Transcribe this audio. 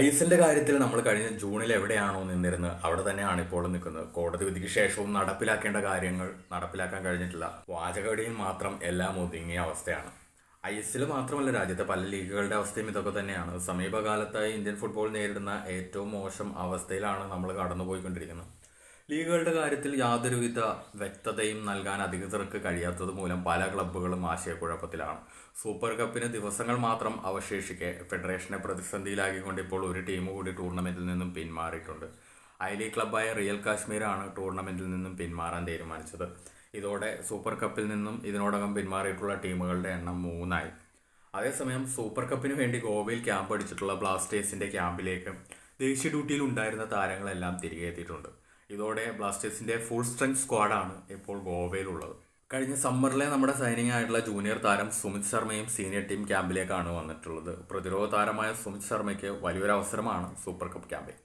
I S എല്ലിന്റെ കാര്യത്തിൽ നമ്മൾ കഴിഞ്ഞ ജൂണിൽ എവിടെയാണോ നിന്നിരുന്നത് അവിടെ തന്നെയാണ് ഇപ്പോൾ നിൽക്കുന്നത്. കോടതി വിധിക്ക് ശേഷവും നടപ്പിലാക്കേണ്ട കാര്യങ്ങൾ നടപ്പിലാക്കാൻ കഴിഞ്ഞിട്ടില്ല. വാചകടിയിൽ മാത്രം എല്ലാം ഒതുങ്ങിയ അവസ്ഥയാണ്. ഐ എസ് മാത്രമല്ല രാജ്യത്തെ പല ലീഗുകളുടെ അവസ്ഥയും ഇതൊക്കെ തന്നെയാണ്. സമീപകാലത്തായി ഇന്ത്യൻ ഫുട്ബോൾ നേരിടുന്ന ഏറ്റവും മോശം അവസ്ഥയിലാണ് നമ്മൾ കടന്നുപോയിക്കൊണ്ടിരിക്കുന്നത്. ലീഗുകളുടെ കാര്യത്തിൽ യാതൊരുവിധ വ്യക്തതയും നൽകാൻ അധികൃതർക്ക് കഴിയാത്തത് മൂലം പല ക്ലബ്ബുകളും ആശയക്കുഴപ്പത്തിലാണ്. സൂപ്പർ കപ്പിന് ദിവസങ്ങൾ മാത്രം അവശേഷിക്കെ ഫെഡറേഷനെ പ്രതിസന്ധിയിലാക്കിക്കൊണ്ട് ഇപ്പോൾ ഒരു ടീം കൂടി ടൂർണമെന്റിൽ നിന്നും പിന്മാറിയിട്ടുണ്ട്. ഐ ലീഗ് ക്ലബ്ബായ റിയൽ കാശ്മീരാണ് ടൂർണമെന്റിൽ നിന്നും പിന്മാറാൻ തീരുമാനിച്ചത്. ഇതോടെ സൂപ്പർ കപ്പിൽ നിന്നും ഇതിനോടകം പിന്മാറിയിട്ടുള്ള ടീമുകളുടെ എണ്ണം മൂന്നായി. അതേസമയം സൂപ്പർ കപ്പിന് വേണ്ടി ഗോവയിൽ ക്യാമ്പ് അടിച്ചിട്ടുള്ള ബ്ലാസ്റ്റേഴ്സിന്റെ ക്യാമ്പിലേക്ക് ദേശീയ ഡ്യൂട്ടിയിൽ ഉണ്ടായിരുന്ന താരങ്ങളെല്ലാം തിരികെ എത്തിയിട്ടുണ്ട്. ഇതോടെ ബ്ലാസ്റ്റേഴ്സിന്റെ ഫുൾ സ്ട്രെങ്ത് സ്ക്വാഡാണ് ഇപ്പോൾ ഗോവയിലുള്ളത്. കഴിഞ്ഞ സമ്മറിലെ നമ്മുടെ സൈനിങ് ആയിട്ടുള്ള ജൂനിയർ താരം സുമിത് ശർമ്മയും സീനിയർ ടീം ക്യാമ്പിലേക്കാണ് വന്നിട്ടുള്ളത്. പ്രതിരോധ താരമായ സുമിത് ശർമ്മയ്ക്ക് വലിയൊരു അവസരമാണ് സൂപ്പർ കപ്പ് ക്യാമ്പിൽ